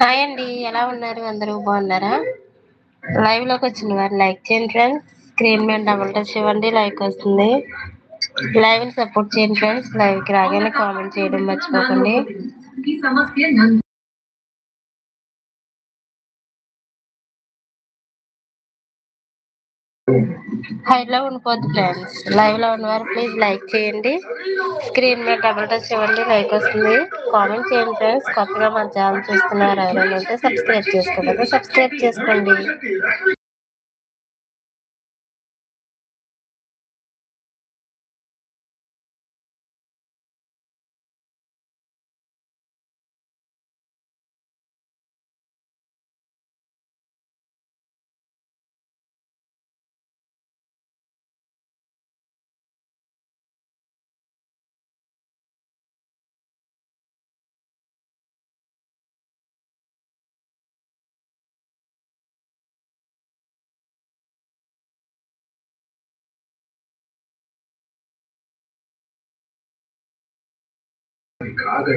Hi అండి ఎలా ఉన్నారు? అందరూ బాగున్నారా? లైవ్లోకి వచ్చిన వారు లైక్ చేయండి ఫ్రెండ్స్ స్క్రీన్ మీద డబుల్ టచ్ ఇవ్వండి లైక్ వస్తుంది. లైవ్ని సపోర్ట్ చేయండి ఫ్రెండ్స్ లైవ్కి రాగానే కామెంట్ చేయడం మర్చిపోకండి. హై లో ఉండిపోద్ది ఫ్రెండ్స్ లైవ్లో ఉన్నవారు ప్లీజ్ లైక్ చేయండి. స్క్రీన్ మీద డబుల్ టచ్ ఇవ్వండి లైక్ వస్తుంది. కామెంట్ చేయండి ఫ్రెండ్స్. కొత్తగా మన ఛానల్ చూస్తున్నారు ఎవరైనా ఉంటే సబ్స్క్రైబ్ చేసుకోకపోతే సబ్స్క్రైబ్ చేసుకోండి.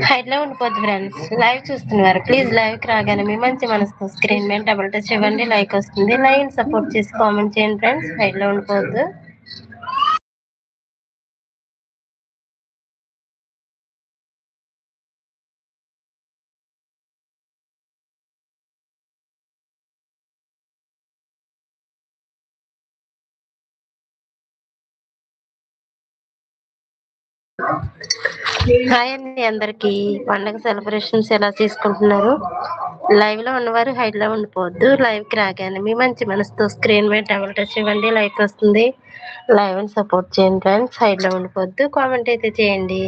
హైడ్లో ఉండిపోద్ది ఫ్రెండ్స్ లైవ్ చూస్తున్నారు. ప్లీజ్ లైవ్కి రాగానే మీ మంచి మనసుతో స్క్రీన్ మీద డబుల్ టచ్ ఇవ్వండి లైక్ వస్తుంది. లైవ్ సపోర్ట్ చేసి కామెంట్ చేయండి ఫ్రెండ్స్ హైడ్లో హాయ్ అండి అందరికి. పండగ సెలబ్రేషన్స్ ఎలా చేసుకుంటున్నారు? లైవ్లో ఉన్నవారు హైడ్లో ఉండిపోవద్దు. లైవ్కి రాగానే మీ మంచి మనసుతో స్క్రీన్ మీద డబుల్ టచ్ ఇవ్వండి. లైక్ వస్తుంది. లైవ్ని సపోర్ట్ చేయండి ఫ్రెండ్స్ హైడ్లో ఉండిపోద్దు కామెంట్ అయితే చేయండి.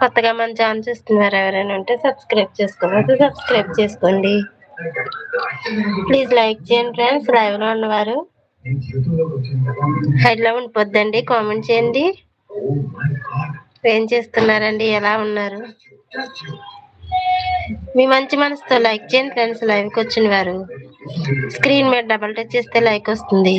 కొత్తగా మన జాన్ చూస్తున్నారు ఎవరైనా ఉంటే సబ్స్క్రైబ్ చేసుకోవద్దు. సబ్స్క్రైబ్ చేసుకోండి. ప్లీజ్ లైక్ చేయండి ఫ్రెండ్స్ లైవ్లో ఉన్నవారు. హైడ్లో ఉండిపోద్దండి. కామెంట్ చేయండి. ఏం చేస్తున్నారండి? ఎలా ఉన్నారు? మీ మంచి మనసుతో లైక్ చేయండి ఫ్రెండ్స్. లైవ్కి వచ్చిన వారు స్క్రీన్ మీద డబల్ టచ్ చేస్తే లైక్ వస్తుంది.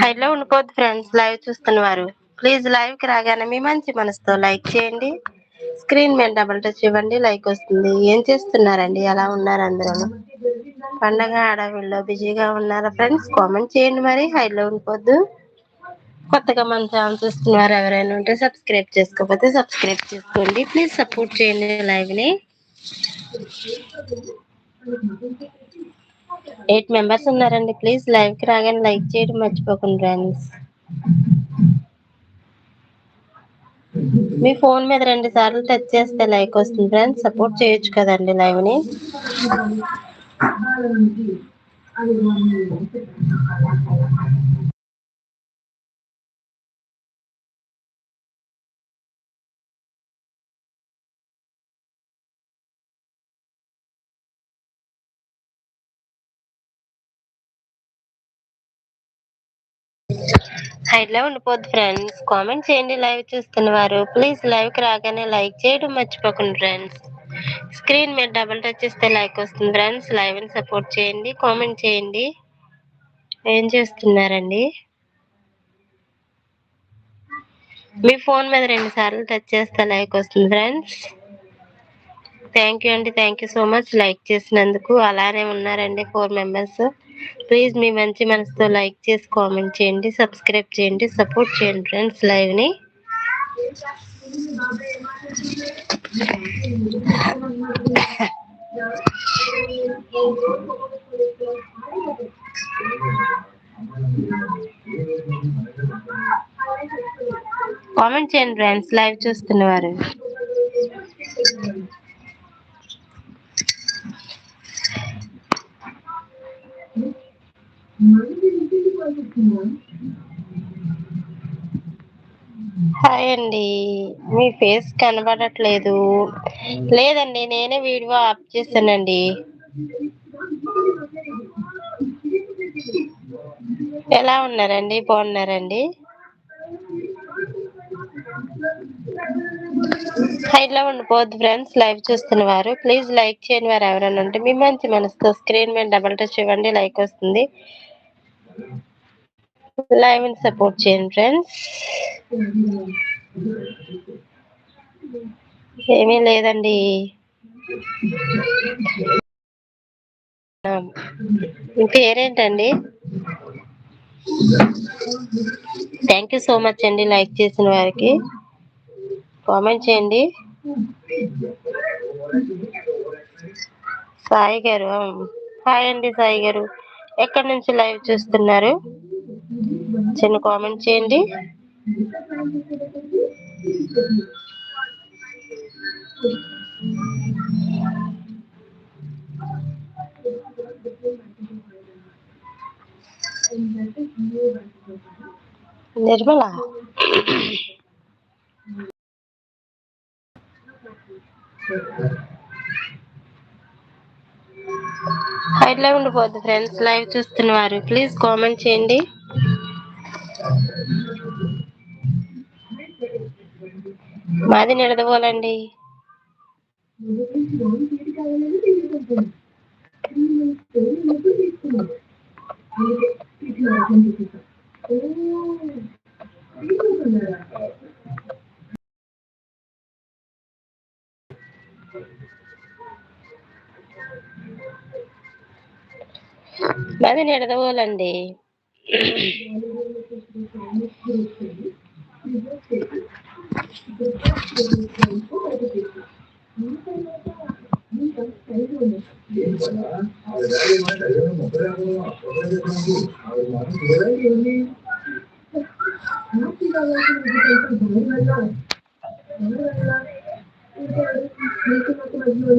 హైలో ఉండిపోద్దు ఫ్రెండ్స్ లైవ్ చూస్తున్న వారు. ప్లీజ్ లైవ్కి రాగానే మీ మంచి మనసుతో లైక్ చేయండి. స్క్రీన్ మీద డబల్ టచ్ ఇవ్వండి లైక్ వస్తుంది. ఏం చేస్తున్నారండి? ఎలా ఉన్నారు అందరూ? పండగ అడవిలో బిజీగా ఉన్నారా ఫ్రెండ్స్? కామెంట్ చేయండి మరి. హైలో ఉండిపోద్దు. కొత్తగా మన ఛానల్ చూస్తున్నారు ఎవరైనా ఉంటే సబ్స్క్రైబ్ చేసుకోకపోతే సబ్స్క్రైబ్ చేసుకోండి. ప్లీజ్ సపోర్ట్ చేయండి లైవ్ని ఎయిట్ మెంబర్స్ ఉన్నారండి. ప్లీజ్ లైవ్కి రాగానే లైక్ చేయడం మర్చిపోకండి ఫ్రెండ్స్. మీ ఫోన్ మీద రెండు సార్లు టచ్ చేస్తే లైక్ వస్తుంది ఫ్రెండ్స్. సపోర్ట్ చేయొచ్చు కదండి లైవ్ ని ఉండిపోద్దు ఫ్రెండ్స్. కామెంట్ చేయండి లైవ్ చూస్తున్న వారు. ప్లీజ్ లైవ్కి రాగానే లైక్ చేయడం మర్చిపోకండి ఫ్రెండ్స్. స్క్రీన్ మీద డబుల్ టచ్ చేస్తే లైక్ వస్తుంది ఫ్రెండ్స్. లైవ్ని సపోర్ట్ చేయండి కామెంట్ చేయండి. ఏం చేస్తున్నారండి? మీ ఫోన్ మీద రెండు సార్లు టచ్ చేస్తే లైక్ వస్తుంది ఫ్రెండ్స్. థ్యాంక్ యూ అండి. Thank you so much like చేసినందుకు అలానే ఉన్నారండి ఫోర్ మెంబర్స్ ప్లీజ్ మీ మంచి మనసుతో లైక్ చేసి కామెంట్ చేయండి సబ్స్క్రైబ్ చేయండి సపోర్ట్ చేయండి ఫ్రెండ్స్ లైవ్ని. కామెంట్ చేయండి ఫ్రెండ్స్ లైవ్ చూస్తున్నవారు. హాయ్ అండి. మీ ఫేస్ కనబడట్లేదు. లేదండి నేనే వీడియో ఆఫ్ చేశానండి. ఎలా ఉన్నారండి? బాగున్నారండి? Height ఉండిపోద్దు friends. లైవ్ చూస్తున్న వారు ప్లీజ్ లైక్ చేయని వారు ఎవరైనా ఉంటే మీ మంచి మనసుతో స్క్రీన్ మీద డబల్ టచ్ ఇవ్వండి. లైక్ వస్తుంది. లైవ్ని సపోర్ట్ చేయండి ఫ్రెండ్స్ ఏమీ లేదండి. పేరేంటండి? థ్యాంక్ యూ సో మచ్ అండి లైక్ చేసిన వారికి. కామెంట్ చేయండి. సాయి గారు హాయ్ అండి సాయి గారు. ఎక్కడి నుంచి లైవ్ చూస్తున్నారు? చిన్న కామెంట్ చేయండి. నిర్మల? హైట్లో ఫ్రెండ్స్ లైవ్ చూస్తున్న వారు. ప్లీజ్ కామెంట్ చేయండి. మాది నిడదవోలండి. ఆయన ఎడదవోలండి.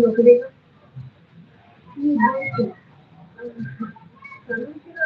ఒకటే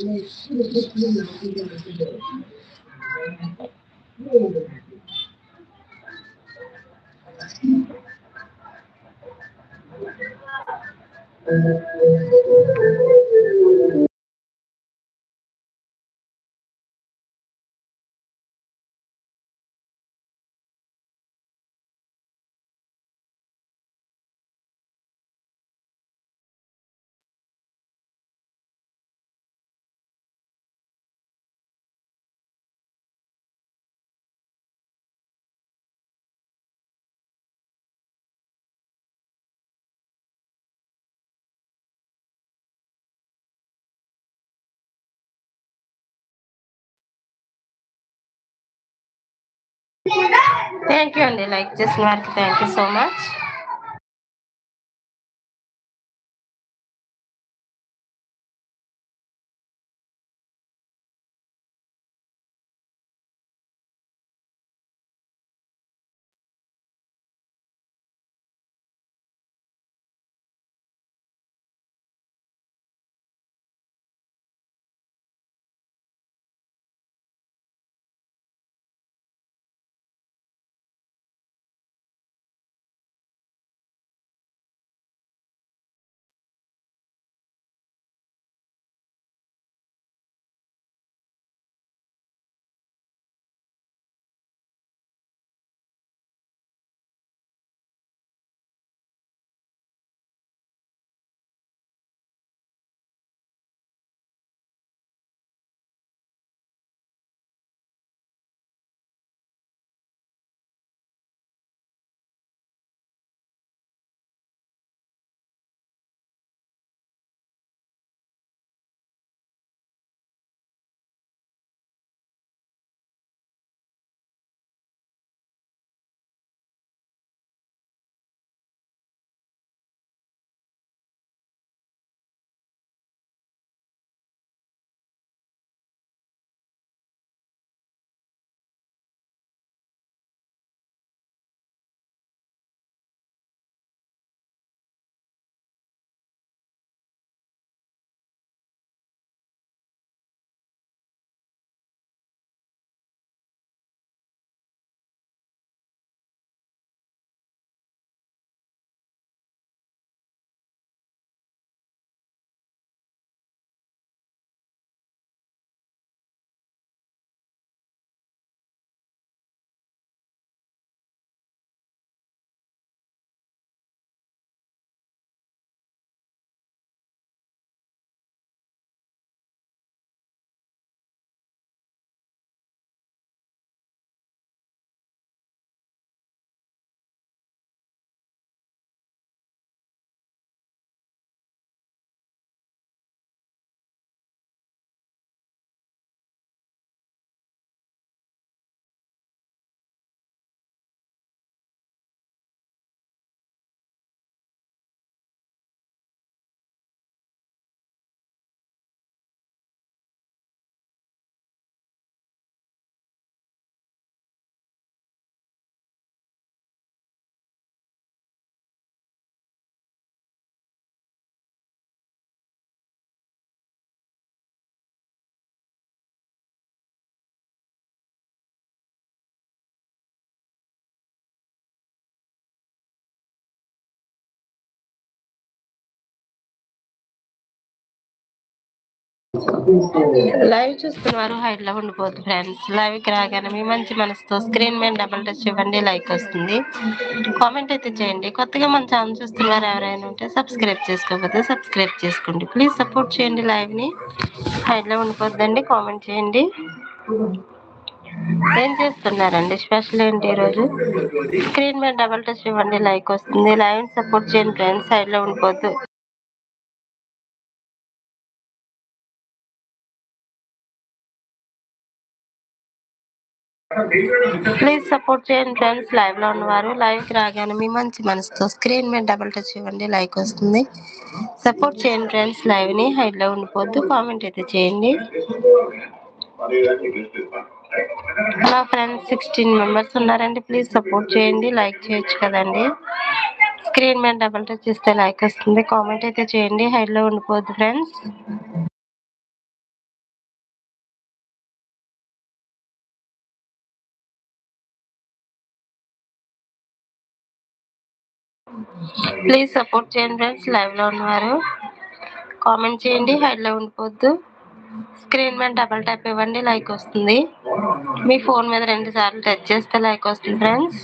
那个那个那个那个那个那个。థ్యాంక్ యూ అండి లైక్ చేసిన వారికి thank you so much live చూస్తున్నారు హైట్లో ఉండిపోద్దు ఫ్రెండ్స్ లైవ్కి రాగానే మీ మంచి మనసుతో స్క్రీన్ మీద డబుల్ టచ్ ఇవ్వండి లైక్ వస్తుంది. కామెంట్ అయితే చేయండి. కొత్తగా మన ఛానల్ చూస్తున్నారు ఎవరైనా ఉంటే సబ్స్క్రైబ్ చేసుకోకపోతే సబ్స్క్రైబ్ చేసుకోండి. ప్లీజ్ సపోర్ట్ చేయండి లైవ్ని హైట్లో ఉండిపోద్దండి. కామెంట్ చేయండి. ఏం చేస్తున్నారండి? స్పెషల్ ఏంటి ఈరోజు? స్క్రీన్ మీద డబల్ టచ్ ఇవ్వండి లైక్ వస్తుంది. లైవ్ సపోర్ట్ చేయండి ఫ్రెండ్స్ సైడ్లో ఉండిపోద్దు ప్లీజ్ సపోర్ట్ చేయండి ఫ్రెండ్స్ లైవ్లో ఉన్నవారు. లైవ్కి రాగానే మీ మంచి మనసుతో స్క్రీన్ మీద డబుల్ టచ్ ఇవ్వండి లైక్ వస్తుంది. సపోర్ట్ చేయండి ఫ్రెండ్స్ లైవ్ని హైడ్లో ఉండిపోద్దు కామెంట్ అయితే చేయండి. నా ఫ్రెండ్స్ సిక్స్టీన్ మెంబర్స్ ఉన్నారండి ప్లీజ్ సపోర్ట్ చేయండి లైక్ చేయొచ్చు కదండి. స్క్రీన్ మీద డబుల్ టచ్ ఇస్తే లైక్ వస్తుంది కామెంట్ అయితే చేయండి హైడ్లో ఉండిపోద్దు ఫ్రెండ్స్. ప్లీజ్ సపోర్ట్ చేయండి ఫ్రెండ్స్ లైవ్లో ఉన్నవారు. కామెంట్ చేయండి హైడ్లో ఉండిపోద్దు. స్క్రీన్ మీద డబల్ ట్యాప్ ఇవ్వండి లైక్ వస్తుంది. మీ ఫోన్ మీద రెండు సార్లు టచ్ చేస్తే లైక్ వస్తుంది ఫ్రెండ్స్